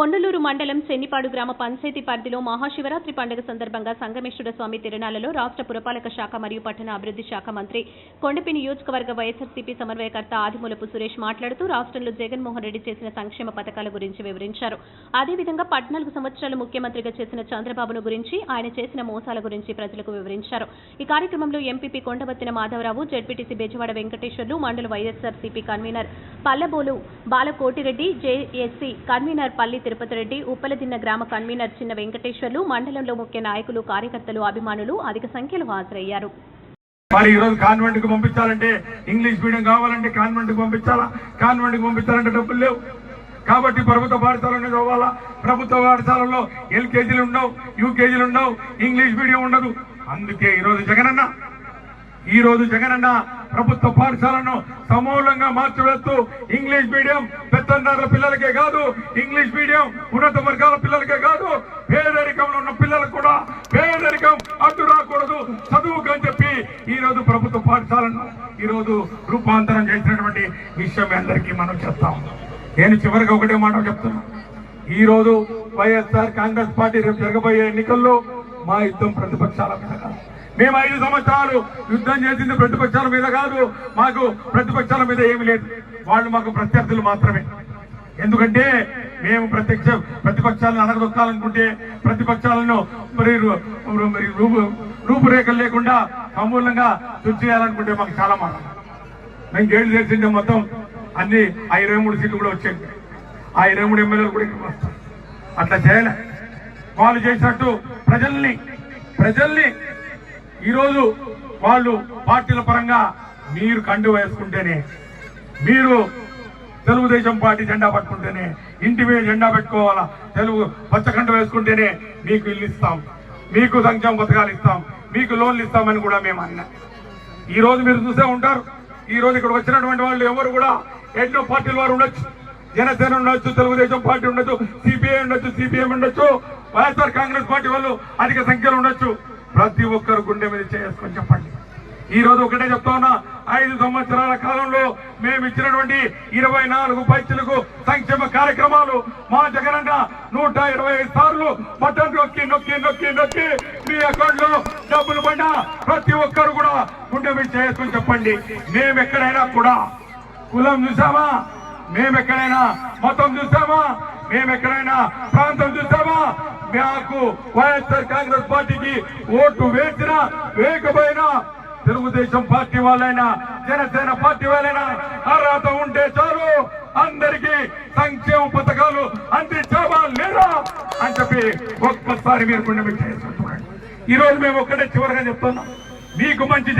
కొండలూరు మండలం చెన్నిపాడు గ్రామ పంచాయతీ పరిధిలో మహాశివరాత్రి పండుగ సందర్భంగా సంగమేశ్వర స్వామి తిరణాలలో రాష్ట్ర పురపాలక శాఖ మరియు పట్టణ అభివృద్ధి శాఖ మంత్రి కొండపి నియోజకవర్గ వైఎస్ఆర్సీపీ సమన్వయకర్త ఆదిమూలపు సురేష్ మాట్లాడుతూ రాష్ట్రంలో జగన్మోహన్ రెడ్డి చేసిన సంక్షేమ పథకాల గురించి వివరించారు. అదేవిధంగా పద్నాలుగు సంవత్సరాలు ముఖ్యమంత్రిగా చేసిన చంద్రబాబును గురించి ఆయన చేసిన మోసాల గురించి ప్రజలకు వివరించారు. ఈ కార్యక్రమంలో ఎంపీపీ కొండవత్తిన మాధవరావు జడ్పీటీసీ బెజవాడ వెంకటేశ్వర్లు మండల YSRCP convener Pallabolu Balakotireddy JSC convener Palli Tirupati Reddy ఉప్పలదిన్న గ్రామ కన్వీనర్ చిన్న వెంకటేశ్వర్లు మండలంలో ముఖ్య నాయకులు కార్యకర్తలు అభిమానులు అధిక సంఖ్యలో హాజరయ్యారు. మరి ఈ రోజు కాన్వెంట్కు పంపించాలంటే ఇంగ్లీష్ మీడియం కావాలంటే కాన్వెంట్కు పంపించాలా? కాన్వెంట్కు పంపించాలంటే డబ్బులు లేవు. కాబట్టి ప్రభుత్వ పాఠశాలలో చదవాలా? ప్రభుత్వ పాఠశాలలో ఎల్కేజీలు ఉండవు యూకేజీలు ఉండవు ఇంగ్లీష్ మీడియం ఉండదు. అందుకే ఈరోజు జగనన్న ఈరోజు జగనన్న ప్రభుత్వ పాఠశాలను సమూలంగా మార్చివేస్తూ ఇంగ్లీష్ మీడియం పెత్తందారుల పిల్లలకే కాదు ఇంగ్లీష్ మీడియం ఉన్నత వర్గాల పిల్లలకే కాదు పేదరికంలో ఉన్న పిల్లలకు కూడా పేదరికం అడ్డు రాకూడదు చదువుకని చెప్పి ఈ రోజు ప్రభుత్వ పాఠశాలను ఈ రోజు రూపాంతరం చేసినటువంటి విషయం అందరికీ మనం చెప్తాం. నేను చివరిగా ఒకటే మాట చెప్తున్నా. ఈ రోజు వైఎస్ఆర్ కాంగ్రెస్ పార్టీ రేపు జరగబోయే ఎన్నికల్లో మా యుద్ధం ప్రతిపక్షాల మీద మేము ఐదు సంవత్సరాలు యుద్ధం చేసింది ప్రతిపక్షాల మీద కాదు మాకు ప్రతిపక్షాల మీద ఏమి లేదు. వాళ్ళు మాకు ప్రత్యర్థులు మాత్రమే. ఎందుకంటే మేము ప్రత్యక్ష ప్రతిపక్షాలను అనగదొక్కాలనుకుంటే ప్రతిపక్షాలను మరి మరి రూపు రూపురేఖలు లేకుండా సమూలంగా చేయాలనుకుంటే మాకు చాలా మాట మేము గేట్లు తెచ్చింటే మొత్తం అన్ని ఆ ఇరవై మూడు సీట్లు కూడా వచ్చాయి ఆ ఇరవై మూడు ఎమ్మెల్యేలు కూడా ఇక్కడ వస్తారు. అట్లా చేయలే. వాళ్ళు చేసినట్టు ప్రజల్ని ప్రజల్ని ఈరోజు వాళ్ళు పార్టీల పరంగా మీరు కండు వేసుకుంటేనే మీరు తెలుగుదేశం పార్టీ జెండా పట్టుకుంటేనే ఇంటి మీద జెండా పెట్టుకోవాలా తెలుగు పచ్చకంట వేసుకుంటేనే మీకు ఇల్లు ఇస్తాం మీకు సంక్షేమ పథకాలు ఇస్తాం మీకు లోన్లు ఇస్తామని కూడా మేము అన్నా. ఈ రోజు మీరు చూసే ఉంటారు ఈ రోజు ఇక్కడ వచ్చినటువంటి వాళ్ళు ఎవరు కూడా ఎన్నో పార్టీల వారు ఉండొచ్చు జనసేన ఉండొచ్చు తెలుగుదేశం పార్టీ ఉండొచ్చు సిపిఐ ఉండొచ్చు సిపిఎం ఉండొచ్చు వైఎస్ఆర్ కాంగ్రెస్ పార్టీ వాళ్ళు అధిక సంఖ్యలో ఉండొచ్చు. ప్రతి ఒక్కరు గుండె మీద చేసుకొని చెప్పండి. ఈ రోజు ఒకటే చెప్తా ఉన్నా ఐదు సంవత్సరాల కాలంలో మేము ఇచ్చినటువంటి ఇరవై నాలుగు పైచులకు సంక్షేమ కార్యక్రమాలు మా జగనన్న నూట ఇరవై ఐదు సార్లు బటన్ నొక్కి నొక్కి నొక్కి నొక్కి మీ అకౌంట్లో డబ్బులు పడినా ప్రతి ఒక్కరు కూడా గుండె మీద చేసుకొని చెప్పండి. మేము ఎక్కడైనా కూడా కులం చూసామా? మేము ఎక్కడైనా మతం చూసామా? మేము ఎక్కడైనా ప్రాంతం చూసామా? మాకు వైఎస్ఆర్ కాంగ్రెస్ పార్టీకి ఓటు వేసినా వేయకపోయినా తెలుగుదేశం పార్టీ వాళ్ళైనా జనసేన పార్టీ వాళ్ళైనా అర్హత ఉంటే చాలు అందరికీ సంక్షేమ పథకాలు అందించావా లేదా అని చెప్పి ఒక్కసారి మీరు గుండె ఈ రోజు మేము ఒక్కటే చివరిగా చెప్తున్నాం. మీకు మంచి